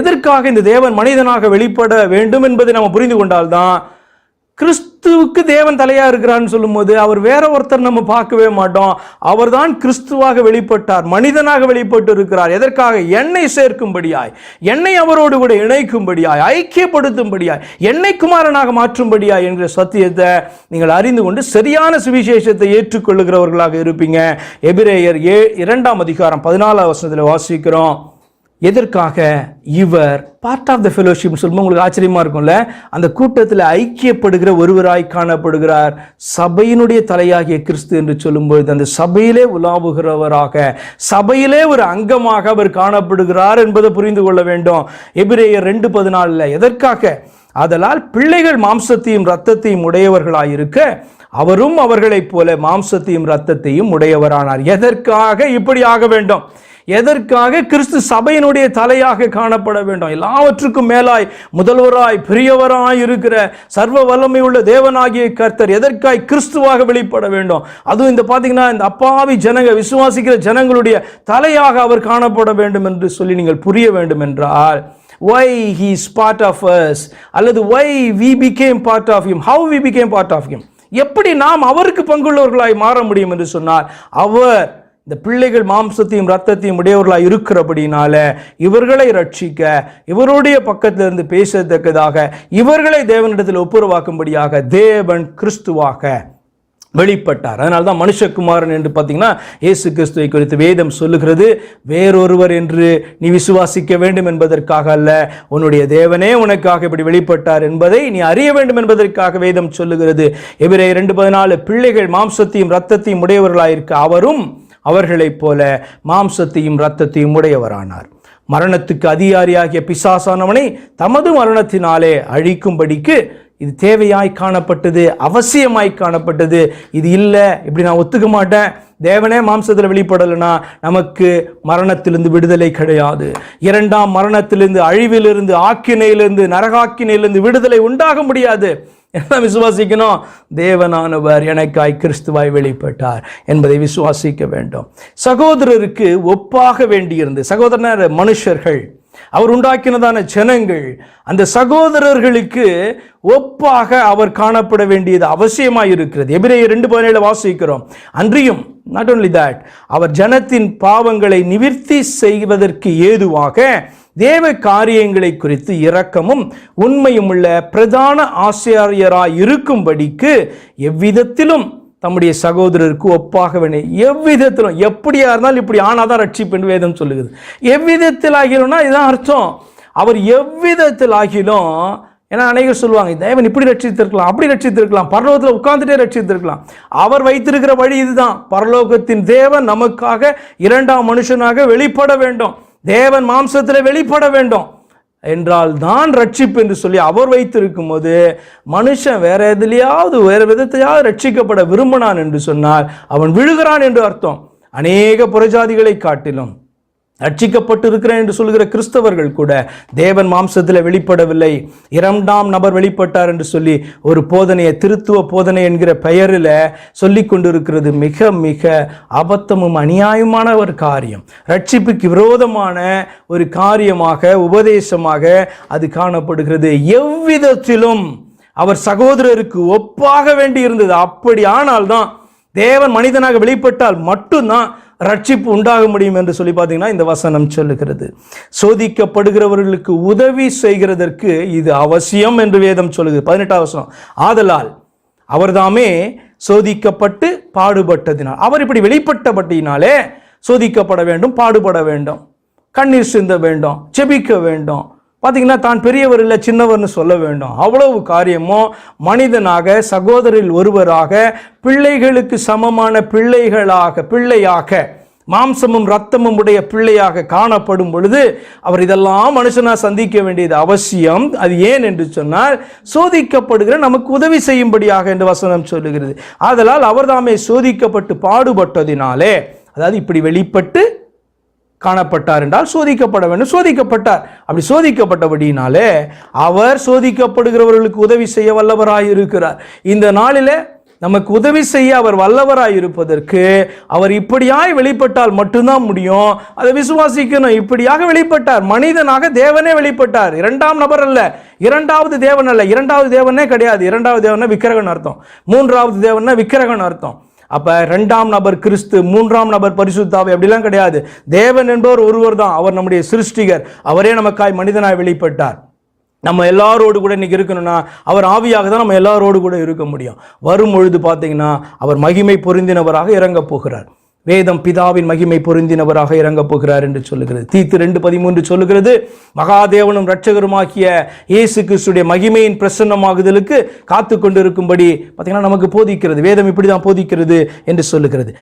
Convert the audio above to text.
எதற்காக இந்த தேவன் மனிதனாக வெளிப்பட வேண்டும் என்பதை நம்ம புரிந்து கொண்டால்தான் கிறிஸ்துவுக்கு தேவன் தலையா இருக்கிறான்னு சொல்லும்போது அவர் வேற ஒருத்தர் நம்ம பார்க்கவே மாட்டோம். அவர்தான் கிறிஸ்துவாக வெளிப்பட்டார் மனிதனாக வெளிப்பட்டு இருக்கிறார் எதற்காக? என்னை சேர்க்கும்படியாய் என்னை அவரோடு கூட இணைக்கும்படியாய் ஐக்கியப்படுத்தும்படியாய் என்னை குமாரனாக மாற்றும்படியாய் என்கிற சத்தியத்தை நீங்கள் அறிந்து கொண்டு சரியான சுவிசேஷத்தை ஏற்றுக்கொள்ளுகிறவர்களாக இருப்பீங்க. எபிரேயர் ஏ இரண்டாம் அதிகாரம் பதினாலாம் வருஷத்தில் வாசிக்கிறோம். எதற்காக இவர் பார்ட் ஆஃப் த ஃபெலோஷிப் சொல்லும்போது உங்களுக்கு ஆச்சரியமா இருக்கும்ல? அந்த கூட்டத்தில் ஐக்கியப்படுகிற ஒருவராய் காணப்படுகிறார். சபையினுடைய தலையாகிய கிறிஸ்து என்று சொல்லும்பொழுது அந்த சபையிலே உலாவுகிறவராக சபையிலே ஒரு அங்கமாக அவர் காணப்படுகிறார் என்பதை புரிந்து கொள்ள வேண்டும். எபிரேயர் ரெண்டு பதினாலில் எதற்காக? ஆதலால் பிள்ளைகள் மாம்சத்தையும் இரத்தத்தையும் உடையவர்களாயிருக்க அவரும் அவர்களைப் போல மாம்சத்தையும் இரத்தத்தையும் உடையவரானார். எதற்காக இப்படி ஆக வேண்டும்? எதற்காக கிறிஸ்து சபையினுடைய தலையாக காணப்பட வேண்டும்? எல்லாவற்றுக்கும் மேலாய் முதல்வராய் பெரியவராய் இருக்கிற சர்வ வல்லமை உள்ள தேவனாகிய கர்த்தர் எதற்காய் கிறிஸ்துவாக வெளிப்பட வேண்டும்? அதுவும் இந்த பார்த்தீங்கன்னா இந்த அப்பாவி ஜனங்க விசுவாசிக்கிற ஜனங்களுடைய தலையாக அவர் காணப்பட வேண்டும் என்று சொல்லி நீங்கள் புரிய வேண்டும் என்றால் why he is part of us அல்லது why we become part of him how we become part of him எப்படி நாம் அவருக்கு பங்குள்ளவர்களாய் மாற முடியும் என்று சொன்னார் அவர் இந்த பிள்ளைகள் மாம்சத்தையும் ரத்தத்தையும் உடையவர்களாக இருக்கிறபடினால இவர்களை ரட்சிக்க இவருடைய பக்கத்திலிருந்து பேசத்தக்கதாக இவர்களை தேவனிடத்தில் ஒப்புரவாக்கும்படியாக தேவன் கிறிஸ்துவாக வெளிப்பட்டார். அதனால தான் மனுஷகுமாரன் என்று பார்த்தீங்கன்னா இயேசு கிறிஸ்துவை குறித்து வேதம் சொல்லுகிறது வேறொருவர் என்று நீ விசுவாசிக்க வேண்டும் என்பதற்காக அல்ல உன்னுடைய தேவனே உனக்காக இப்படி வெளிப்பட்டார் என்பதை நீ அறிய வேண்டும் என்பதற்காக வேதம் சொல்லுகிறது. எபிரே ரெண்டு பதினாலு பிள்ளைகள் மாம்சத்தையும் ரத்தத்தையும் உடையவர்களாயிருக்க அவரும் அவர்களைப் போல மாம்சத்தையும் இரத்தத்தையும் உடையவரானார். மரணத்துக்கு அதிகாரியாகிய பிசாசானவனை தமது மரணத்தினாலே அழிக்கும்படிக்கு இது தேவையாய் காணப்பட்டது அவசியமாய் காணப்பட்டது. இது இல்லை இப்படி நான் ஒத்துக்க மாட்டேன். தேவனே மாம்சத்தில் வெளிப்படலைன்னா நமக்கு மரணத்திலிருந்து விடுதலை கிடையாது. இரண்டாம் மரணத்திலிருந்து அழிவிலிருந்து ஆக்கினையிலிருந்து நரகாக்கினையிலிருந்து விடுதலை உண்டாக முடியாது. என்ன விசுவாசிக்கணும். தேவனானவர் எனக்காய் கிறிஸ்துவாய் வெளிப்பட்டார் என்பதை விசுவாசிக்க வேண்டும். சகோதரருக்கு ஒப்பாக வேண்டியிருந்து சகோதரனர் மனுஷர்கள் அவர் உண்டாக்கினதான ஜனங்கள் அந்த சகோதரர்களுக்கு ஒப்பாக அவர் காணப்பட வேண்டியது அவசியமாக இருக்கிறது. எபிரேயர் ரெண்டு பதினேழு வாசிக்கிறோம். அன்றியும் நாட் ஓன்லி தட் அவர் ஜனத்தின் பாவங்களை நிவர்த்தி செய்வதற்கு ஏதுவாக தேவ காரியங்களை குறித்து இரக்கமும் உண்மையும் உள்ள பிரதான ஆசிரியராய் இருக்கும்படிக்கு எவ்விதத்திலும் தம்முடைய சகோதரருக்கு ஒப்பாக வேணும் எவ்விதத்திலும் எப்படியா இருந்தாலும் இப்படி ஆனாதான் ரட்சிப்பு என்று வேதம் சொல்லுகிறது. எவ்விதத்தில் ஆகிலும்னா இதுதான் அர்த்தம். அவர் எவ்விதத்தில் ஆகிலும் ஏன்னா அநேகர் சொல்லுவாங்க தேவன் இப்படி ரட்சித்திருக்கலாம் அப்படி ரட்சித்திருக்கலாம் பரலோகத்தில் உட்கார்ந்துட்டே ரட்சித்திருக்கலாம். அவர் வைத்திருக்கிற வழி இதுதான். பரலோகத்தின் தேவன் நமக்காக இரண்டாம் மனுஷனாக வெளிப்பட வேண்டும். தேவன் மாம்சத்தில் வெளிப்பட வேண்டும் என்றால் தான் ரட்சிப்பு என்று சொல்லி அவர் வைத்திருக்கும் போது மனுஷன் வேற எதுலையாவது வேற விதத்தையாவது ரட்சிக்கப்பட விரும்பினான் என்று சொன்னால் அவன் விழுகிறான் என்று அர்த்தம். அநேக புறஜாதிகளை காட்டிலும். ரட்சிக்கப்பட்டு இருக்கிறேன் என்று சொல்கிற கிறிஸ்தவர்கள் கூட தேவன் மாம்சத்தில் வெளிப்படவில்லை. இரண்டாம் நபர் வெளிப்பட்டார் என்று சொல்லி ஒரு போதனையை திருத்துவ போதனை என்கிற பெயரில் சொல்லி கொண்டிருக்கிறது. மிக மிக அபத்தமும் அநியாயமான ஒரு காரியம். ரட்சிப்புக்கு விரோதமான ஒரு காரியமாக உபதேசமாக அது காணப்படுகிறது. எவ்விதத்திலும் அவர் சகோதரருக்கு ஒப்பாக வேண்டி இருந்தது அப்படி ஆனால்தான் தேவன் மனிதனாக வெளிப்பட்டால் மட்டும்தான் ரட்சிப்பு உண்டாக முடியும் என்று சொல்லி பார்த்தீங்கன்னா இந்த வசனம் சொல்லுகிறது. சோதிக்கப்படுகிறவர்களுக்கு உதவி செய்கிறதற்கு இது அவசியம் என்று வேதம் சொல்லுகிறது பதினெட்டாம் வசனம் ஆதலால் அவர்தாமே சோதிக்கப்பட்டு பாடுபட்டதினால் அவர் இப்படி வெளிப்பட்டபட்டினாலே சோதிக்கப்பட வேண்டும் பாடுபட வேண்டும். கண்ணீர் சிந்த வேண்டும் செபிக்க வேண்டும். பார்த்தீங்கன்னா தான் பெரியவர் இல்லை சின்னவர்னு சொல்ல வேண்டும். அவ்வளவு காரியமும் மனிதனாக சகோதரில் ஒருவராக பிள்ளைகளுக்கு சமமான பிள்ளைகளாக பிள்ளையாக மாம்சமும் ரத்தமும் உடைய பிள்ளையாக காணப்படும் பொழுது அவர் இதெல்லாம் மனுஷனாக சந்திக்க வேண்டியது அவசியம். அது ஏன் என்று சொன்னால் சோதிக்கப்படுகிற நமக்கு உதவி செய்யும்படியாக என்று வசனம் சொல்லுகிறது. ஆதலால் அவர்தாமே சோதிக்கப்பட்டு பாடுபட்டதினாலே அதாவது இப்படி வெளிப்பட்டு காணப்பட்டார் என்றால் சோதிக்கப்பட வேண்டும் சோதிக்கப்பட்டார். அப்படி சோதிக்கப்பட்டபடினாலே அவர் சோதிக்கப்படுகிறவர்களுக்கு உதவி செய்ய வல்லவராய் இருக்கிறார் இந்த நாளிலே நமக்கு உதவி செய்ய அவர் வல்லவராய் இருப்பதற்கு அவர் இப்படியாய் வெளிப்பட்டால் மட்டும்தான் முடியும். அதை விசுவாசிக்கணும். இப்படியாக வெளிப்பட்டார். மனிதனாக தேவனே வெளிப்பட்டார். இரண்டாம் நபர் அல்ல. இரண்டாவது தேவன் அல்ல. இரண்டாவது தேவனே கிடையாது. இரண்டாவது தேவனே விக்கிரகன் அர்த்தம். மூன்றாவது தேவன்னா விக்கிரகன் அர்த்தம். அப்ப ரெண்டாம் நபர் கிறிஸ்து மூன்றாம் நபர் பரிசுத்தாவை அப்படிலாம் கிடையாது. தேவன் என்பவர் ஒருவர் தான் அவர் நம்முடைய சிருஷ்டிகர். அவரே நமக்காய் மனிதனாய் வெளிப்பட்டார். நம்ம எல்லாரோடு கூட இன்னைக்கு இருக்கணும்னா அவர் ஆவியாக தான் நம்ம எல்லாரோடு கூட இருக்க முடியும். வரும் பொழுது பார்த்தீங்கன்னா அவர் மகிமை பொருந்தினவராக இறங்கப் போகிறார். வேதம் பிதாவின் மகிமை பொருந்தினவராக இறங்கப் போகிறார் என்று சொல்லுகிறது. தீத்து ரெண்டு பதிமூன்று சொல்லுகிறது மகாதேவனும் இரட்சகருமாகிய இயேசு கிறிஸ்துடைய மகிமையின் பிரசன்னமாகுதலுக்கு காத்து கொண்டிருக்கும்படி பார்த்தீங்கன்னா நமக்கு போதிக்கிறது. வேதம் இப்படி தான் போதிக்கிறது என்று சொல்லுகிறது.